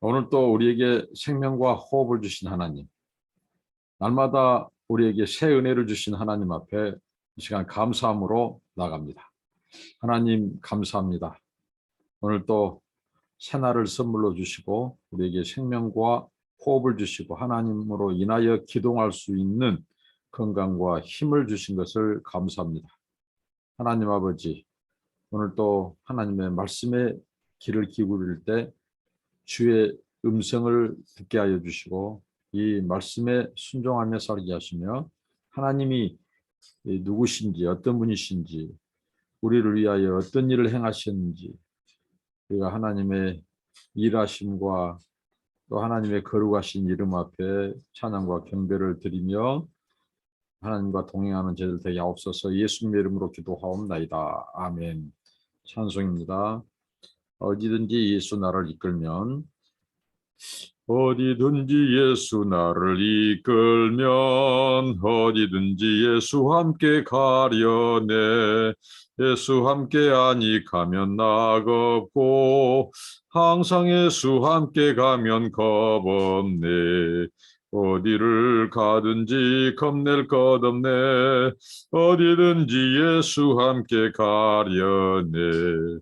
오늘 또 우리에게 생명과 호흡을 주신 하나님, 날마다 우리에게 새 은혜를 주신 하나님 앞에 이 시간 감사함으로 나갑니다. 하나님 감사합니다. 오늘 또 새날을 선물로 주시고 우리에게 생명과 호흡을 주시고 하나님으로 인하여 기동할 수 있는 건강과 힘을 주신 것을 감사합니다. 하나님 아버지, 오늘 또 하나님의 말씀에 귀를 기울일 때 주의 음성을 듣게 하여 주시고 이 말씀에 순종하며 살게 하시며 하나님이 누구신지 어떤 분이신지 우리를 위하여 어떤 일을 행하셨는지 우리가 하나님의 일하심과 또 하나님의 거룩하신 이름 앞에 찬양과 경배를 드리며 하나님과 동행하는 저들 되게 하옵소서 예수님의 이름으로 기도하옵나이다. 아멘. 찬송입니다. 어디든지 예수 나를 이끌면 어디든지 예수 나를 이끌면 어디든지 예수 함께 가려네. 예수 함께 하니 가면 나겁고 항상 예수 함께 가면 겁없네. 어디를 가든지 겁낼 것 없네. 어디든지 예수 함께 가려네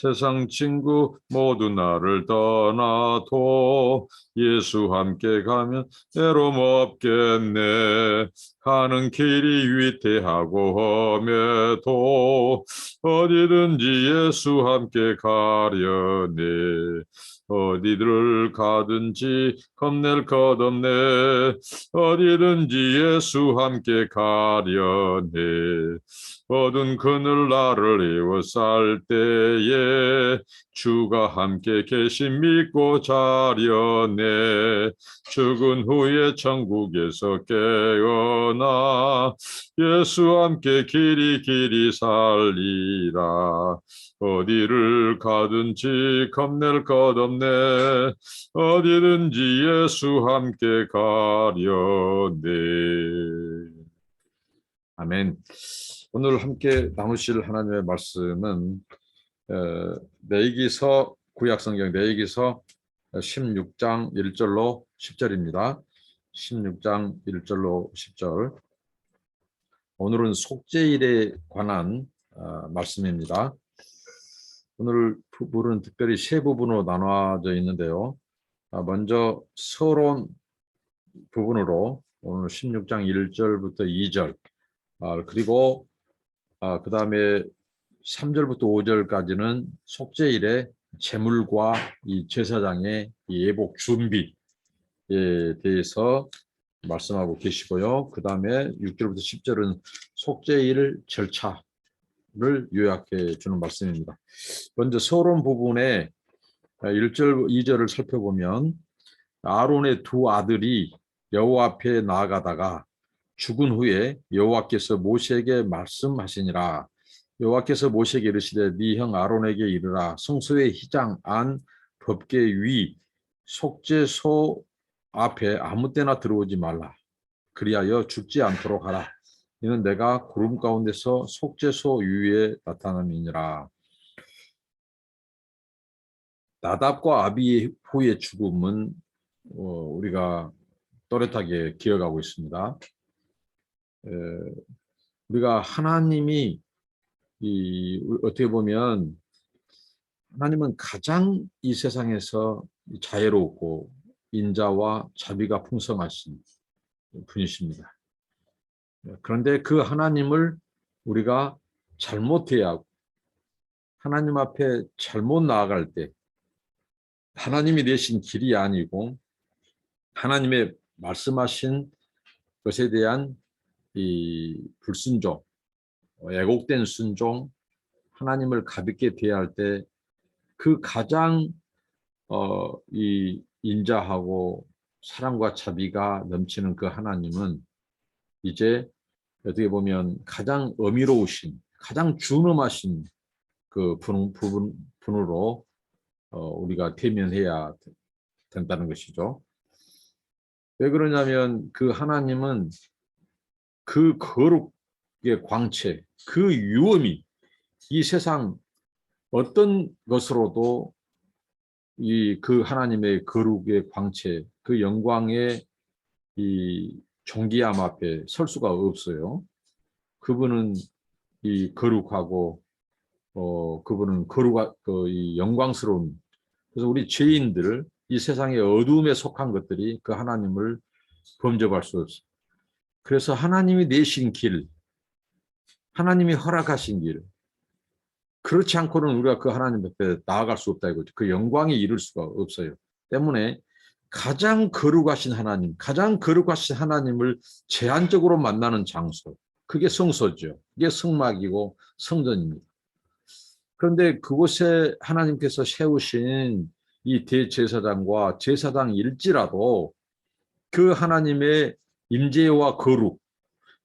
세상 친구 모두 나를 떠나도 예수 함께 가면 애로움 없겠네. 가는 길이 위태하고 험해도 어디든지 예수 함께 가려네 어디를 가든지 겁낼 것 없네. 어디든지 예수 함께 가려네. 어두운 그늘 나를 에워쌀 때에 주가 함께 계신 믿고 자려네. 죽은 후에 천국에서 깨어나 예수 함께 길이 길이 살리라 어디를 가든지 겁낼 것 없네 어디든지 예수 함께 가려네 아멘 오늘 함께 나누실 하나님의 말씀은 어, 내기서 구약성경 내기서 16장 1절로 10절입니다. 16장 1절로 10절 오늘은 속죄일에 관한 어, 말씀입니다. 오늘 부분은 특별히 세 부분으로 나눠져 있는데요. 아, 먼저 서론 부분으로 오늘 16장 1절부터 2절 아, 그리고 아, 그 다음에 3절부터 5절까지는 속죄일의 제물과 이 제사장의 이 예복 준비에 대해서 말씀하고 계시고요. 그 다음에 6절부터 10절은 속죄일 절차 를 요약해 주는 말씀입니다. 먼저 서론 부분에 1절, 2절을 살펴보면 아론의 두 아들이 여호와 앞에 나아가다가 죽은 후에 여호와께서 모세에게 말씀하시니라. 여호와께서 모세에게 이르시되 네 형 아론에게 이르라. 성소의 휘장 안 법계 위 속죄소 앞에 아무 때나 들어오지 말라. 그리하여 죽지 않도록 하라 이는 내가 구름 가운데서 속죄소 위에 나타남이니라 나답과 아비 후의 죽음은 어, 우리가 또렷하게 기억하고 있습니다. 에, 우리가 하나님이 이 어떻게 보면 하나님은 가장 이 세상에서 자애롭고 인자와 자비가 풍성하신 분이십니다. 그런데 그 하나님을 우리가 잘못해야 하고 하나님 앞에 잘못 나아갈 때 하나님이 내신 길이 아니고 하나님의 말씀하신 것에 대한 이 불순종, 애곡된 순종, 하나님을 가볍게 대할 때 그 가장 어, 이 인자하고 사랑과 자비가 넘치는 그 하나님은 이제 어떻게 보면 가장 어미로우신, 가장 준엄하신 그 분, 부분, 분으로 어, 우리가 대면해야 된다는 것이죠. 왜 그러냐면 그 하나님은 그 거룩의 광채, 그 유엄이 이 세상 어떤 것으로도 이 그 하나님의 거룩의 광채, 그 영광의 이 존귀함 앞에 설 수가 없어요. 그분은 이 거룩하고 어 그분은 거룩하 그이 영광스러운 그래서 우리 죄인들 이 세상의 어두움에 속한 것들이 그 하나님을 범접할 수 없어. 그래서 하나님이 내신 길, 하나님이 허락하신 길, 그렇지 않고는 우리가 그 하나님 앞에 나아갈 수 없다 이거죠. 그 영광에 이를 수가 없어요. 때문에 가장 거룩하신 하나님, 가장 거룩하신 하나님을 제한적으로 만나는 장소, 그게 성소죠. 그게 성막이고 성전입니다. 그런데 그곳에 하나님께서 세우신 이 대제사장과 제사장일지라도 그 하나님의 임재와 거룩,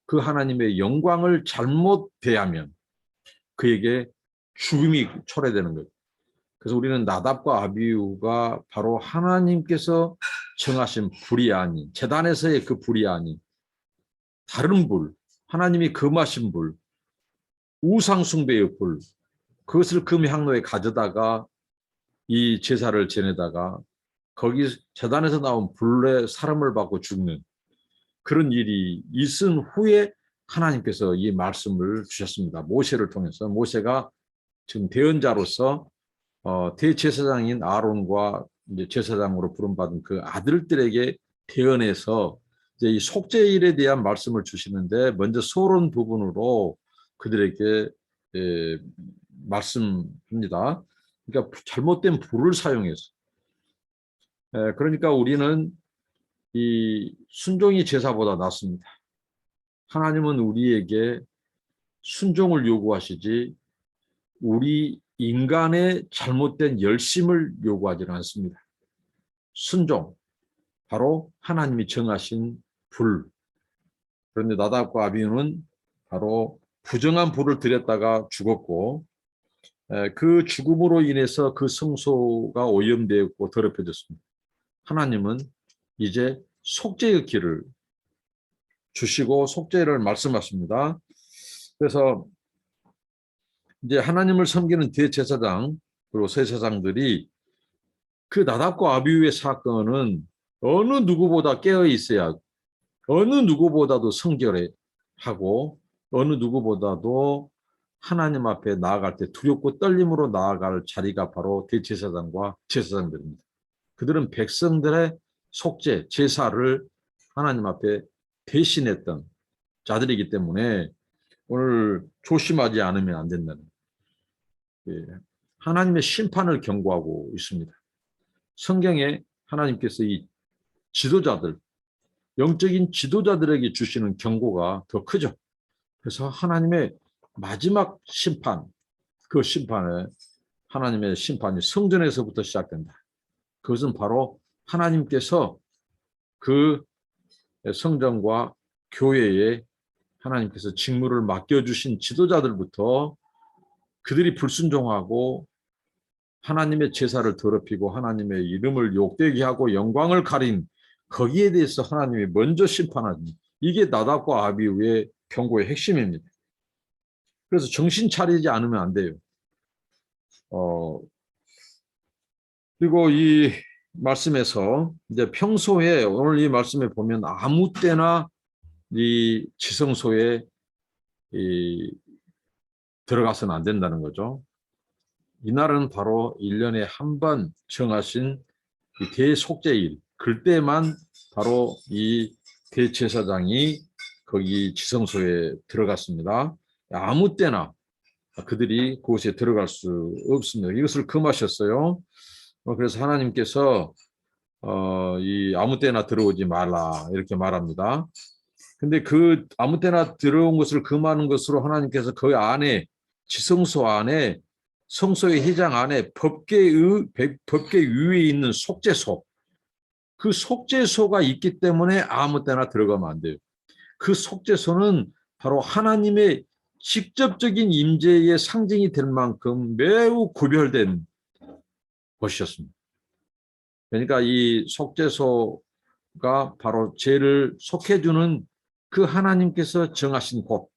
그 하나님의 영광을 잘못 대하면 그에게 죽음이 초래되는 거예요. 그래서 우리는 나답과 아비우가 바로 하나님께서 정하신 불이 아닌 재단에서의 그 불이 아닌 다른 불, 하나님이 금하신 불, 우상 숭배의 불, 그것을 금 향로에 가져다가 이 제사를 지내다가 거기 재단에서 나온 불에 사람을 받고 죽는 그런 일이 있은 후에 하나님께서 이 말씀을 주셨습니다. 모세를 통해서 모세가 지금 대언자로서 어, 대제사장인 아론과 이제 제사장으로 부름받은 그 아들들에게 대언해서 이제 이 속죄일에 대한 말씀을 주시는데 먼저 소론 부분으로 그들에게 에, 말씀합니다. 그러니까 잘못된 불을 사용해서 에, 그러니까 우리는 이 순종이 제사보다 낫습니다. 하나님은 우리에게 순종을 요구하시지 우리 인간의 잘못된 열심을 요구하지는 않습니다. 순종, 바로 하나님이 정하신 불. 그런데 나답과 아비는 바로 부정한 불을 들였다가 죽었고 그 죽음으로 인해서 그 성소가 오염되었고 더럽혀졌습니다. 하나님은 이제 속죄의 길을 주시고 속죄를 말씀하십니다. 그래서 이제 하나님을 섬기는 대제사장 그리고 세사장들이 그 나답과 아비우의 사건은 어느 누구보다 깨어 있어야 어느 누구보다도 성결해 하고 어느 누구보다도 하나님 앞에 나아갈 때 두렵고 떨림으로 나아갈 자리가 바로 대제사장과 제사장들입니다. 그들은 백성들의 속죄, 제사를 하나님 앞에 대신했던 자들이기 때문에 오늘 조심하지 않으면 안 된다는 예, 하나님의 심판을 경고하고 있습니다. 성경에 하나님께서 이 지도자들, 영적인 지도자들에게 주시는 경고가 더 크죠. 그래서 하나님의 마지막 심판, 그 심판에 하나님의 심판이 성전에서부터 시작된다. 그것은 바로 하나님께서 그 성전과 교회에 하나님께서 직무를 맡겨주신 지도자들부터 그들이 불순종하고 하나님의 제사를 더럽히고 하나님의 이름을 욕되게 하고 영광을 가린 거기에 대해서 하나님이 먼저 심판하니 이게 나답과 아비우의 경고의 핵심입니다. 그래서 정신 차리지 않으면 안 돼요. 어, 그리고 이 말씀에서 이제 평소에 오늘 이 말씀에 보면 아무 때나 이 지성소에 이 들어가서는 안 된다는 거죠. 이날은 바로 1년에 한 번 정하신 이 대속죄일, 그때만 바로 이 대제사장이 거기 지성소에 들어갔습니다. 아무 때나 그들이 그곳에 들어갈 수 없습니다. 이것을 금하셨어요. 어, 그래서 하나님께서 어, 이 아무 때나 들어오지 말라 이렇게 말합니다. 근데 그 아무 때나 들어온 것을 금하는 것으로 하나님께서 그 안에 지성소 안에 성소의 회장 안에 법계의 법계 위에 있는 속죄소 그 속죄소가 있기 때문에 아무 때나 들어가면 안 돼요. 그 속죄소는 바로 하나님의 직접적인 임재의 상징이 될 만큼 매우 구별된 곳이었습니다. 그러니까 이 속죄소가 바로 죄를 속해주는 그 하나님께서 정하신 곳.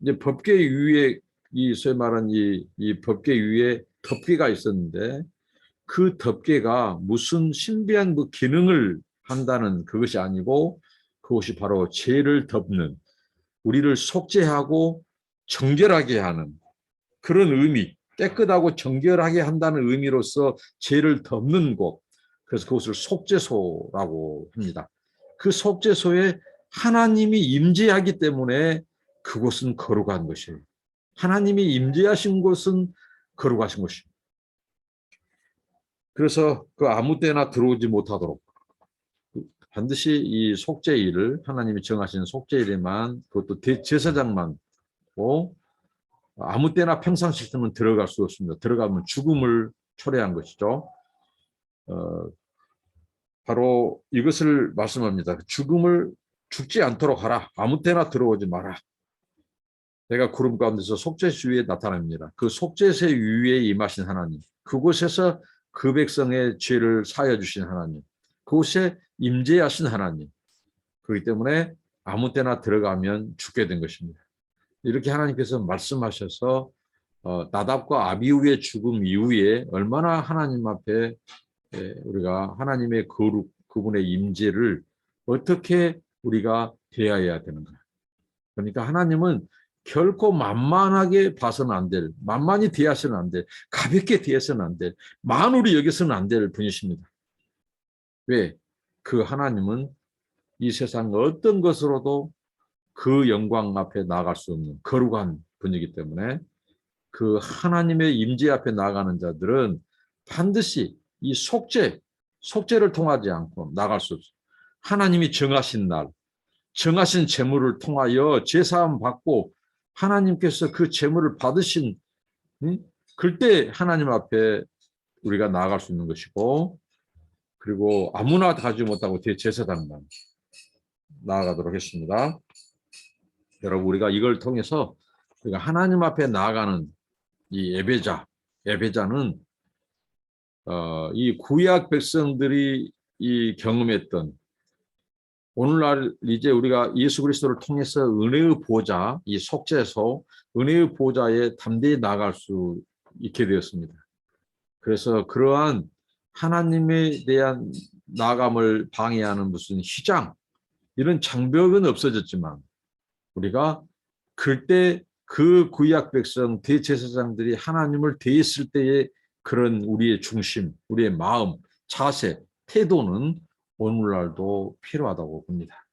이제 법계 위에 이 소위 말한 이, 이 법계 위에 덮개가 있었는데 그 덮개가 무슨 신비한 뭐 기능을 한다는 그것이 아니고 그것이 바로 죄를 덮는 우리를 속죄하고 정결하게 하는 그런 의미, 깨끗하고 정결하게 한다는 의미로서 죄를 덮는 곳. 그래서 그것을 속죄소라고 합니다. 그 속죄소에 하나님이 임재하기 때문에 그곳은 거룩한 것이에요. 하나님이 임재하신 곳은 거룩하신 것입니다. 그래서 그 아무 때나 들어오지 못하도록 반드시 이 속죄일을 하나님이 정하신 속죄일에만 그것도 대제사장만 고 아무 때나 평상시에는 들어갈 수 없습니다. 들어가면 죽음을 초래한 것이죠. 어, 바로 이것을 말씀합니다. 죽음을 죽지 않도록 하라. 아무 때나 들어오지 마라. 내가 구름 가운데서 속죄수 위에 나타납니다. 그 속죄세 위에 임하신 하나님. 그곳에서 그 백성의 죄를 사여 주신 하나님. 그곳에 임재하신 하나님. 그렇기 때문에 아무 때나 들어가면 죽게 된 것입니다. 이렇게 하나님께서 말씀하셔서 어, 나답과 아비우의 죽음 이후에 얼마나 하나님 앞에 에, 우리가 하나님의 거룩 그분의 임재를 어떻게 우리가 대해야 되는가. 그러니까 하나님은 결코 만만하게 봐서는 안 될, 만만히 대하서는 안 될, 가볍게 대해서는 안 될, 만으로 여기서는 안 될 분이십니다. 왜? 그 하나님은 이 세상 어떤 것으로도 그 영광 앞에 나아갈 수 없는 거룩한 분이기 때문에 그 하나님의 임재 앞에 나아가는 자들은 반드시 이 속죄, 속죄를 통하지 않고 나갈 수 없어요. 하나님이 정하신 날, 정하신 재물을 통하여 제사함 받고 하나님께서 그 재물을 받으신 응? 그때 하나님 앞에 우리가 나아갈 수 있는 것이고 그리고 아무나 가지 못하고 대제사장만 나아가도록 했습니다. 여러분 우리가 이걸 통해서 우리가 하나님 앞에 나아가는 이 예배자, 예배자는 어, 이 구약 백성들이 이 경험했던 오늘날 이제 우리가 예수 그리스도를 통해서 은혜의 보좌, 이 속죄소, 은혜의 보좌에 담대히 나갈 수 있게 되었습니다. 그래서 그러한 하나님에 대한 나감을 방해하는 무슨 휘장, 이런 장벽은 없어졌지만 우리가 그때 그 구약 백성 대제사장들이 하나님을 대했을 때의 그런 우리의 중심, 우리의 마음, 자세, 태도는 오늘날도 필요하다고 봅니다.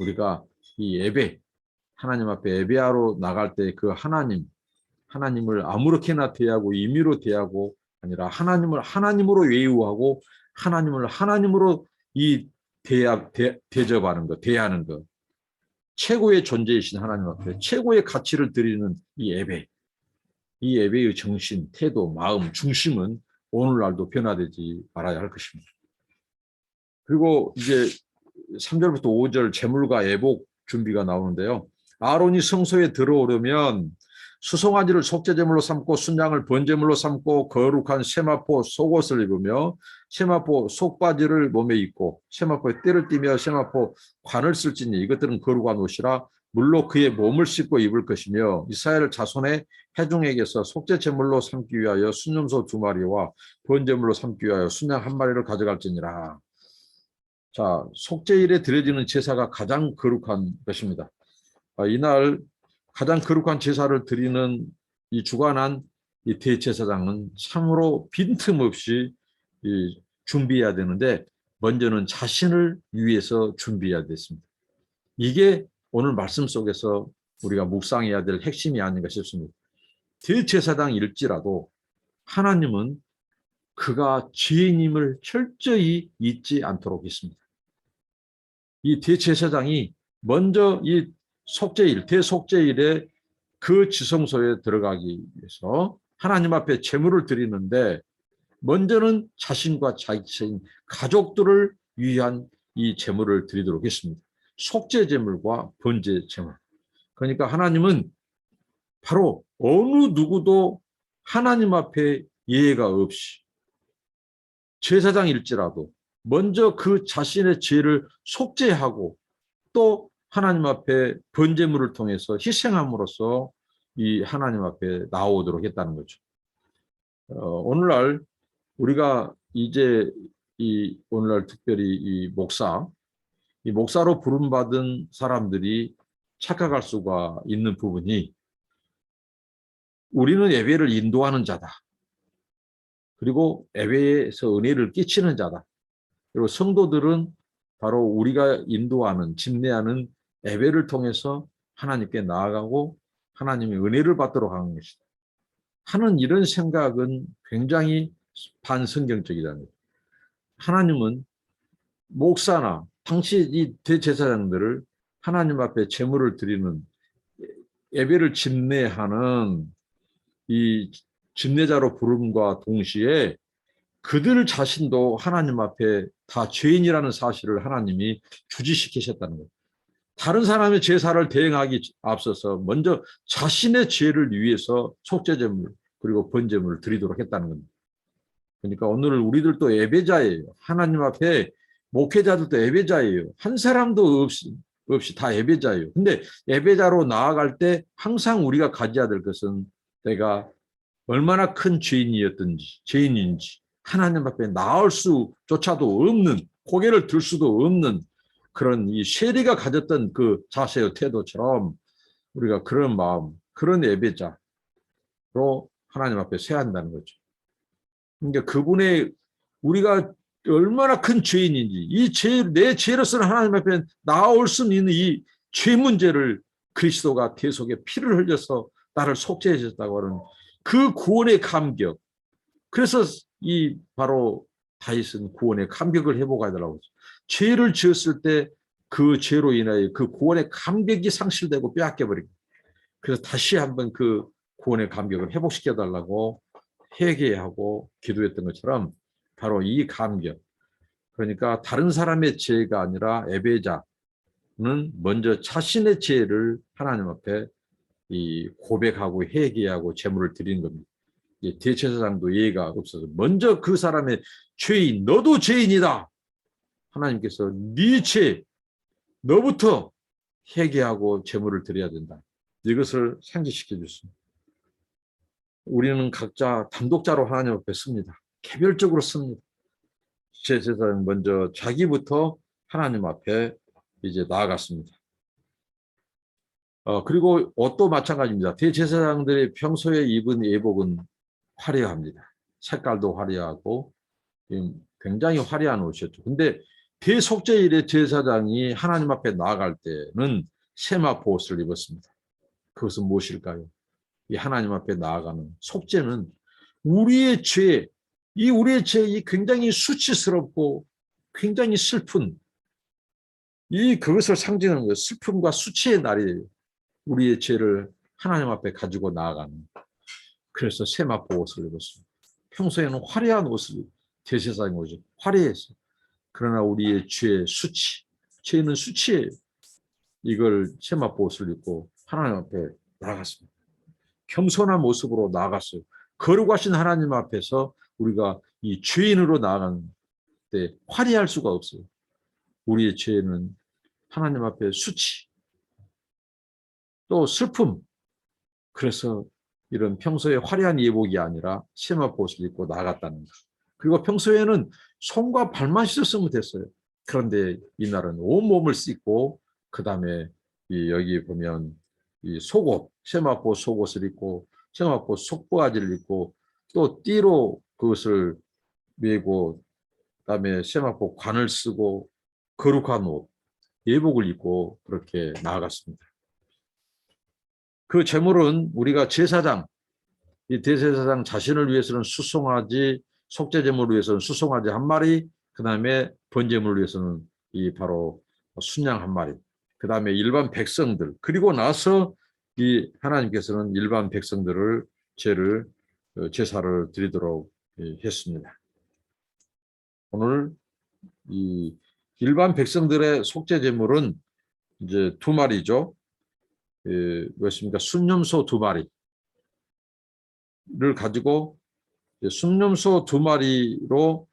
우리가 이 예배, 하나님 앞에 예배하러 나갈 때 그 하나님, 하나님을 아무렇게나 대하고 임의로 대하고 아니라 하나님을 하나님으로 외우하고 하나님을 하나님으로 이 대하, 대, 대접하는 것, 대하는 것. 최고의 존재이신 하나님 앞에 최고의 가치를 드리는 이 예배. 이 예배의 정신, 태도, 마음, 중심은 오늘날도 변화되지 말아야 할 것입니다. 그리고 이제 3절부터 5절 재물과 애복 준비가 나오는데요. 아론이 성소에 들어오려면 수송아지를 속죄제물로 삼고 순양을 번제물로 삼고 거룩한 세마포 속옷을 입으며 세마포 속바지를 몸에 입고 세마포에 띠를 띠며 세마포 관을 쓸지니 이것들은 거룩한 옷이라 물로 그의 몸을 씻고 입을 것이며 이스라엘 자손의 해중에게서 속죄제물로 삼기 위하여 순념소 두 마리와 번제물로 삼기 위하여 순양 한 마리를 가져갈지니라. 자, 속죄일에 드려지는 제사가 가장 거룩한 것입니다. 아, 이날 가장 거룩한 제사를 드리는 이 주관한 이 대제사장은 참으로 빈틈없이 이 준비해야 되는데 먼저는 자신을 위해서 준비해야 됐습니다. 이게 오늘 말씀 속에서 우리가 묵상해야 될 핵심이 아닌가 싶습니다. 대제사장일지라도 하나님은 그가 죄인임을 철저히 잊지 않도록 했습니다. 이 대제사장이 먼저 이 속죄일, 대속죄일에 그 지성소에 들어가기 위해서 하나님 앞에 제물을 드리는데 먼저는 자신과 자신 가족들을 위한 이 제물을 드리도록 했습니다. 속죄 제물과 번제 제물. 그러니까 하나님은 바로 어느 누구도 하나님 앞에 예외가 없이 제사장일지라도 먼저 그 자신의 죄를 속죄하고 또 하나님 앞에 번제물을 통해서 희생함으로써 이 하나님 앞에 나오도록 했다는 거죠. 어, 오늘날 우리가 이제 이 오늘날 특별히 이 목사, 이 목사로 부름받은 사람들이 착각할 수가 있는 부분이 우리는 예배를 인도하는 자다. 그리고 예배에서 은혜를 끼치는 자다. 그리고 성도들은 바로 우리가 인도하는, 집례하는 예배를 통해서 하나님께 나아가고 하나님의 은혜를 받도록 하는 것이다. 하는 이런 생각은 굉장히 반성경적이라는 거예요. 하나님은 목사나 당시 이 대제사장들을 하나님 앞에 제물을 드리는 예배를 집례하는 이 집례자로 부름과 동시에 그들 자신도 하나님 앞에 다 죄인이라는 사실을 하나님이 주지시키셨다는 거예요. 다른 사람의 제사를 대행하기 앞서서 먼저 자신의 죄를 위해서 속죄제물 그리고 번제물을 드리도록 했다는 겁니다. 그러니까 오늘 우리들도 예배자예요. 하나님 앞에 목회자들도 예배자예요. 한 사람도 없이 없이 다 예배자예요. 근데 예배자로 나아갈 때 항상 우리가 가져야 될 것은 내가 얼마나 큰 죄인이었든지 죄인인지 하나님 앞에 나올 수조차도 없는 고개를 들 수도 없는 그런 이 세리가 가졌던 그 자세의 태도처럼 우리가 그런 마음, 그런 예배자로 하나님 앞에 서야 한다는 거죠. 그러니까 그분의 우리가 얼마나 큰 죄인인지 이 죄, 내 죄로서는 하나님 앞에 나올 수 있는 이 죄 문제를 그리스도가 대속에 피를 흘려서 나를 속죄해 주셨다고 하는 그 구원의 감격. 그래서 이 바로 다윗은 구원의 감격을 하죠. 죄를 지었을 때 그 죄로 인하여 그 구원의 감격이 상실되고 빼앗겨 버리고 그래서 다시 한번 그 구원의 감격을 회복시켜 달라고 회개하고 기도했던 것처럼 바로 이 감격. 그러니까 다른 사람의 죄가 아니라 예배자는 먼저 자신의 죄를 하나님 앞에 이 고백하고 회개하고 제물을 드리는 겁니다. 대체사장도 예의가 없어서 먼저 그 사람의 죄인 너도 죄인이다. 하나님께서 네 죄, 너부터 회개하고 제물을 드려야 된다. 이것을 상기시켜 줬습니다. 우리는 각자 단독자로 하나님 앞에 씁니다. 개별적으로 씁니다. 제사장 먼저 자기부터 하나님 앞에 이제 나아갔습니다. 어, 그리고 옷도 마찬가지입니다. 대제사장들이 평소에 입은 예복은 화려합니다. 색깔도 화려하고 굉장히 화려한 옷이었죠. 근데 대속죄일에 제사장이 하나님 앞에 나아갈 때는 세마포 옷을 입었습니다. 그것은 무엇일까요? 이 하나님 앞에 나아가는 속죄는 우리의 죄, 이 우리의 죄이 굉장히 수치스럽고 굉장히 슬픈 이 그것을 상징하는 거예요. 슬픔과 수치의 날이에요. 우리의 죄를 하나님 앞에 가지고 나아가는. 그래서 세마포 옷을 입었습니다. 평소에는 화려한 옷을 대세상에 오죠. 화려해서. 그러나 우리의 죄, 수치, 죄는 수치예요. 이걸 세마포 옷을 입고 하나님 앞에 나아갔습니다. 겸손한 모습으로 나아갔어요. 거룩하신 하나님 앞에서 우리가 이 죄인으로 나아가는 때 화려할 수가 없어요. 우리의 죄는 하나님 앞에 수치, 또 슬픔. 그래서 이런 평소에 화려한 예복이 아니라 세마포옷을 입고 나갔다는 것. 그리고 평소에는 손과 발만 씻었으면 됐어요. 그런데 이날은 온몸을 씻고 그 다음에 여기 보면 이 속옷, 세마포 속옷을 입고 세마포 속바지를 입고 또 띠로 그것을 메고 그다음에 세마포 관을 쓰고 거룩한 옷, 예복을 입고 그렇게 나아갔습니다. 그 제물은 우리가 제사장, 이 대제사장 자신을 위해서는 수송하지 속죄 제물을 위해서는 수송하지 한 마리, 그 다음에 번제물을 위해서는 이 바로 순양 한 마리, 그 다음에 일반 백성들, 그리고 나서 이 하나님께서는 일반 백성들을 죄를 어, 제사를 드리도록 예, 했습니다. 오늘 이 일반 백성들의 속죄 제물은 이제 두 마리죠. 예, 뭐였습니까? 순념소 두 마리를 가지고 순념소 두 마리로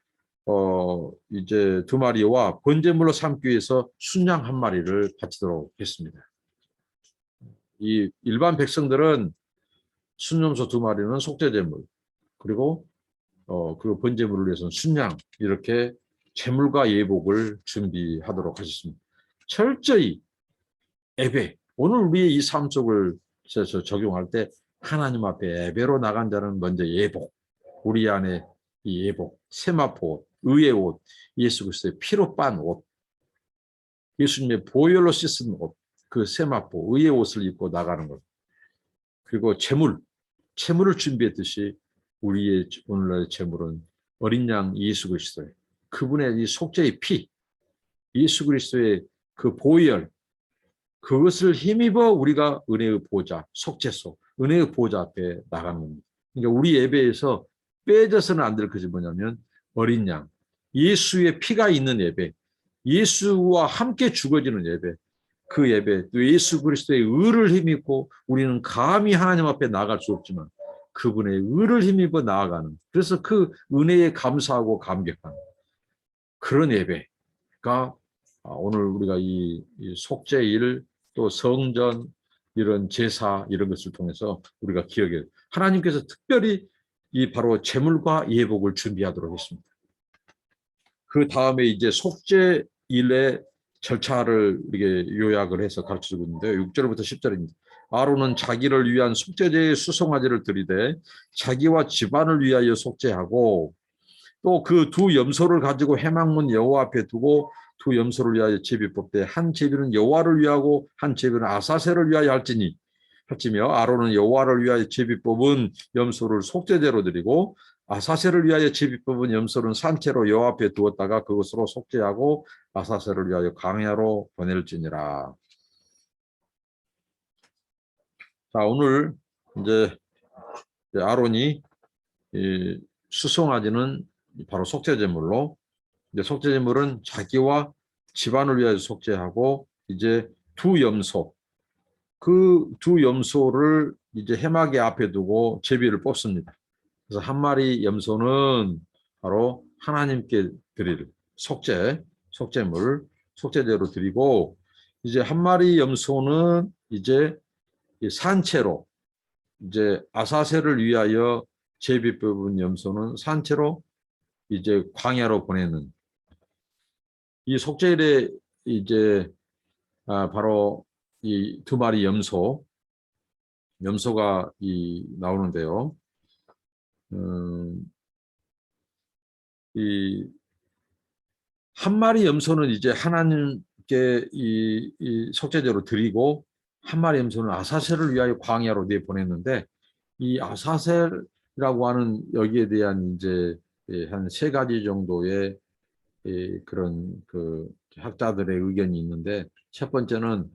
어 이제 두 마리와 번제물로 삼기 위해서 순양 한 마리를 바치도록 했습니다. 이 일반 백성들은 순념소 두 마리는 속죄제물 그리고 어, 그 번제물을 위해서는 순양 이렇게 제물과 예복을 준비하도록 하셨습니다. 철저히 예배. 오늘 우리의 이 삶 속을 적용할 때 하나님 앞에 예배로 나간 자는 먼저 예복. 우리 안에 이 예복, 세마포 옷, 의의 옷, 예수 그리스도의 피로 빤 옷, 예수님의 보혈로 씻은 옷, 그 세마포, 의의 옷을 입고 나가는 것. 그리고 재물, 재물을 준비했듯이 우리의 오늘날의 재물은 어린 양 예수 그리스도의 그분의 이 속죄의 피, 예수 그리스도의 그 보혈, 그것을 힘입어 우리가 은혜의 보좌, 속죄소, 은혜의 보좌 앞에 나가는 겁니다. 그러니까 우리 예배에서 빼져서는 안 될 것이 뭐냐면 어린 양, 예수의 피가 있는 예배, 예수와 함께 죽어지는 예배, 그 예배, 또 예수 그리스도의 의를 힘입고 우리는 감히 하나님 앞에 나갈 수 없지만 그분의 의를 힘입어 나아가는 그래서 그 은혜에 감사하고 감격하는 그런 예배가 아, 오늘 우리가 이, 이 속죄일 또 성전 이런 제사 이런 것을 통해서 우리가 기억해 하나님께서 특별히 이 바로 제물과 예복을 준비하도록 했습니다. 그 다음에 이제 속죄 일의 절차를 이게 요약을 해서 가르쳐 주고 있는데요. 6절부터 10절입니다. 아론은 자기를 위한 속죄제의 수송아지를 드리되 자기와 집안을 위하여 속죄하고 또 그 두 염소를 가지고 해망문 여호와 앞에 두고 두 염소를 위하여 제비 뽑되 한 제비는 여호와를 위하고 한 제비는 아사세를 위하여 할지니 할지며 아론은 여호와를 위하여 제비 뽑은 염소를 속죄제로 드리고 아사세를 위하여 제비 뽑은 염소는 산채로 여호와 앞에 두었다가 그것으로 속죄하고 아사세를 위하여 강야로 보낼지니라. 자 오늘 이제 아론이 이 수송아지는 바로 속죄제물로 이제 속죄제물은 자기와 집안을 위하여 속죄하고 이제 두 염소 그 두 염소를 이제 해마개 앞에 두고 제비를 뽑습니다. 그래서 한 마리 염소는 바로 하나님께 드릴 속죄 속죄물 속죄제로 드리고 이제 한 마리 염소는 이제 이 산채로 이제 아사세를 위하여 제비 뽑은 염소는 산채로 이제 광야로 보내는 이 속죄일에 이제 아 바로 이 두 마리 염소 염소가 이 나오는데요. 음, 이한 마리 염소는 이제 하나님께 이, 이 속죄제로 드리고 한 마리 염소는 아사셀을 위하여 광야로 내 보냈는데 이 아사셀이라고 하는 여기에 대한 이제 한 세 가지 정도의 이 그런 그 학자들의 의견이 있는데 첫 번째는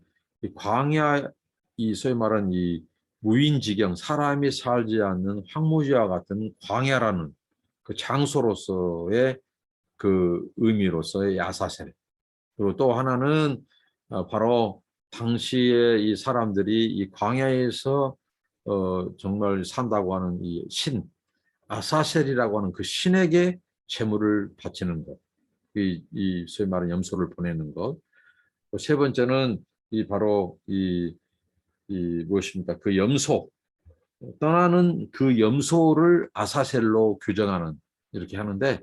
이 광야 이 소위 말하는 이 무인지경 사람이 살지 않는 황무지와 같은 광야라는 그 장소로서의 그 의미로서의 야사셀 그리고 또 하나는 어, 바로 당시에 이 사람들이 이 광야에서 어 정말 산다고 하는 이 신 아사셀이라고 하는 그 신에게 재물을 바치는 것, 이, 이 소위 말하는 염소를 보내는 것. 또 세 번째는 이 바로 이, 이 무엇입니까? 그 염소 떠나는 그 염소를 아사셀로 규정하는 이렇게 하는데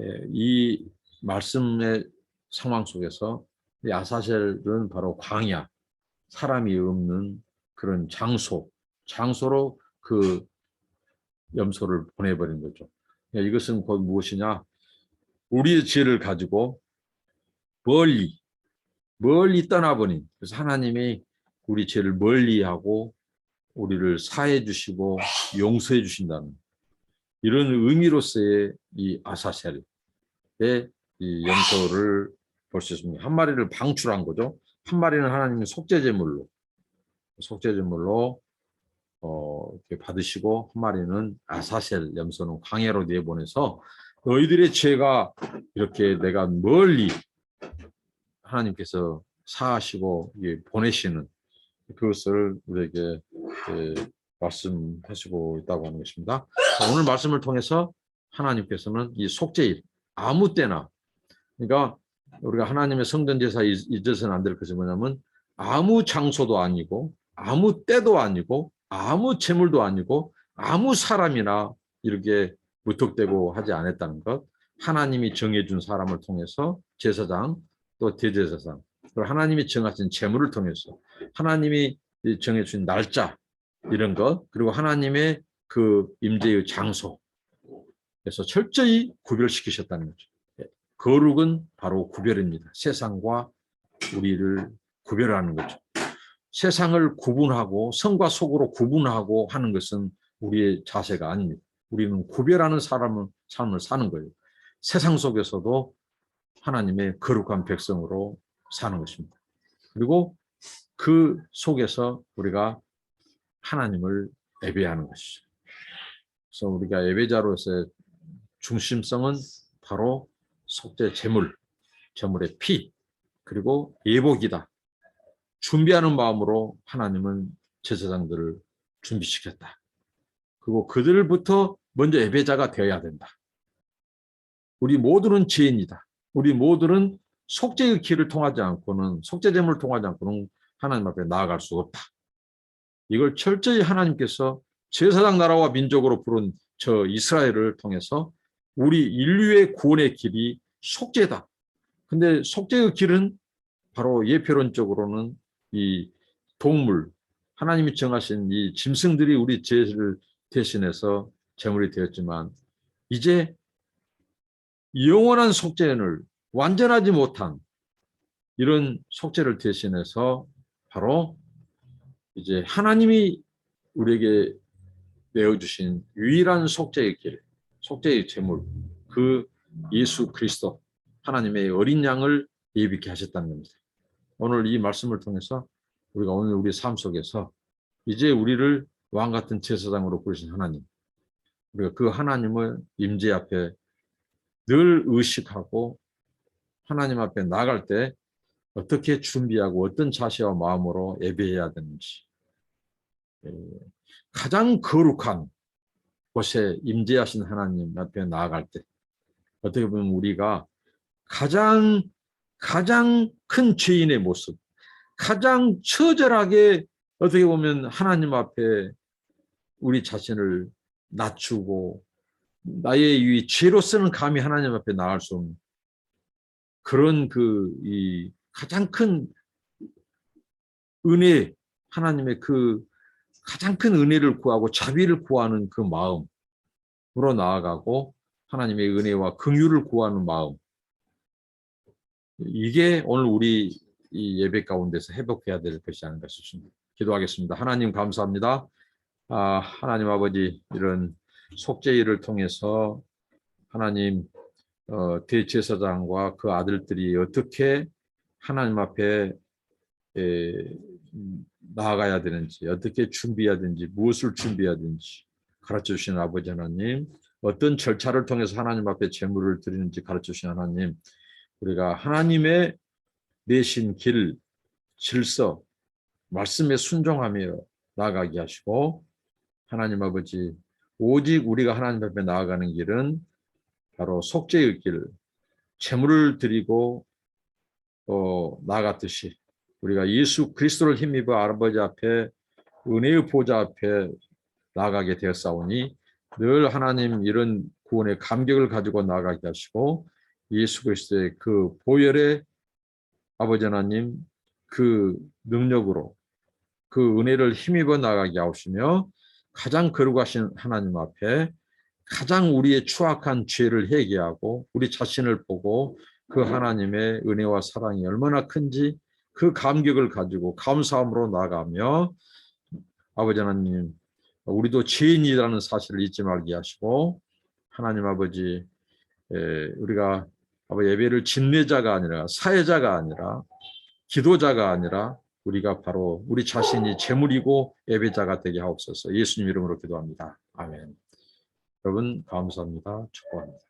에, 이 말씀의 상황 속에서 이 아사셀은 바로 광야, 사람이 없는 그런 장소, 장소로 그 염소를 보내버린 거죠. 예, 이것은 곧 무엇이냐? 우리의 죄를 가지고 멀리, 멀리 떠나버린. 그래서 하나님이 우리 죄를 멀리하고 우리를 사해 주시고 용서해 주신다는 이런 의미로서의 이 아사셀의 이 염소를 볼 수 있습니다. 한 마리를 방출한 거죠. 한 마리는 하나님의 속죄제물로 속죄제물로 어, 받으시고 한 마리는 아사셀 염소는 광야로 내보내서 너희들의 죄가 이렇게 내가 멀리 하나님께서 사하시고 보내시는 그것을 우리에게 예, 말씀하시고 있다고 하는 것입니다. 자, 오늘 말씀을 통해서 하나님께서는 이 속죄일 아무 때나 그러니까 우리가 하나님의 성전 제사 잊어서는 안 될 것이 뭐냐면 아무 장소도 아니고 아무 때도 아니고 아무 재물도 아니고 아무 사람이나 이렇게 무턱대고 하지 않았다는 것, 하나님이 정해준 사람을 통해서 제사장 또 대제사장, 그리고 하나님이 정하신 제물을 통해서 하나님이 이 정해준 날짜 이런 것, 그리고 하나님의 그 임재의 장소, 그래서 철저히 구별시키셨다는 거죠. 예, 거룩은 바로 구별입니다. 세상과 우리를 구별하는 거죠. 세상을 구분하고 성과 속으로 구분하고 하는 것은 우리의 자세가 아닙니다. 우리는 구별하는 사람을 삶을 사는 거예요. 세상 속에서도 하나님의 거룩한 백성으로 사는 것입니다. 그리고 그 속에서 우리가 하나님을 예배하는 것이죠. 그래서 우리가 예배자로서의 중심성은 바로 속죄 제물, 제물의 피, 그리고 예복이다. 준비하는 마음으로 하나님은 제사장들을 준비시켰다. 그리고 그들부터 먼저 예배자가 되어야 된다. 우리 모두는 죄인이다. 우리 모두는 속죄의 길을 통하지 않고는 속죄 제물을 통하지 않고는 하나님 앞에 나아갈 수 없다. 이걸 철저히 하나님께서 제사장 나라와 민족으로 부른 저 이스라엘을 통해서 우리 인류의 구원의 길이 속죄다. 근데 속죄의 길은 바로 예표론적으로는 이 동물, 하나님이 정하신 이 짐승들이 우리 죄를 대신해서 제물이 되었지만 이제 영원한 속죄를 완전하지 못한 이런 속죄를 대신해서 바로 이제 하나님이 우리에게 내어주신 유일한 속죄의 길, 속죄의 제물, 그 예수 그리스도 하나님의 어린 양을 예비케 하셨다는 겁니다. 오늘 이 말씀을 통해서 우리가 오늘 우리 삶 속에서 이제 우리를 왕 같은 제사장으로 부르신 하나님, 우리가 그 하나님을 임재 앞에 늘 의식하고 하나님 앞에 나갈 때 어떻게 준비하고 어떤 자세와 마음으로 예배해야 되는지. 예, 가장 거룩한 곳에 임재하신 하나님 앞에 나아갈 때 어떻게 보면 우리가 가장 가장 큰 죄인의 모습, 가장 처절하게 어떻게 보면 하나님 앞에 우리 자신을 낮추고 나의 이 죄로서는 감히 하나님 앞에 나갈 수 없는 그런 그 이 가장 큰 은혜 하나님의 그 가장 큰 은혜를 구하고 자비를 구하는 그 마음으로 나아가고 하나님의 은혜와 긍휼을 구하는 마음 이게 오늘 우리 이 예배 가운데서 회복해야 될 것이 아닌가 싶습니다. 기도하겠습니다. 하나님 감사합니다. 아, 하나님 아버지 이런 속죄일을 통해서 하나님 어, 대제사장과 그 아들들이 어떻게 하나님 앞에 에, 나아가야 되는지 어떻게 준비해야 되는지 무엇을 준비해야 되는지 가르쳐 주신 아버지 하나님 어떤 절차를 통해서 하나님 앞에 제물을 드리는지 가르쳐 주신 하나님 우리가 하나님의 내신 길 질서 말씀에 순종하며 나아가게 하시고 하나님 아버지 오직 우리가 하나님 앞에 나아가는 길은 바로 속죄의 길 재물을 드리고 어, 나아갔듯이 우리가 예수 그리스도를 힘입어 아버지 앞에 은혜의 보좌 앞에 나아가게 되었사오니 늘 하나님 이런 구원의 감격을 가지고 나아가게 하시고 예수 그리스도의 그 보혈의 아버지 하나님 그 능력으로 그 은혜를 힘입어 나가게 하시며 가장 거룩하신 하나님 앞에 가장 우리의 추악한 죄를 회개하고 우리 자신을 보고 그 하나님의 은혜와 사랑이 얼마나 큰지 그 감격을 가지고 감사함으로 나가며 아버지 하나님 우리도 죄인이라는 사실을 잊지 말게 하시고 하나님 아버지 우리가 예배를 진례자가 아니라 사회자가 아니라 기도자가 아니라 우리가 바로 우리 자신이 제물이고 예배자가 되게 하옵소서. 예수님 이름으로 기도합니다. 아멘. 여러분 감사합니다. 축복합니다.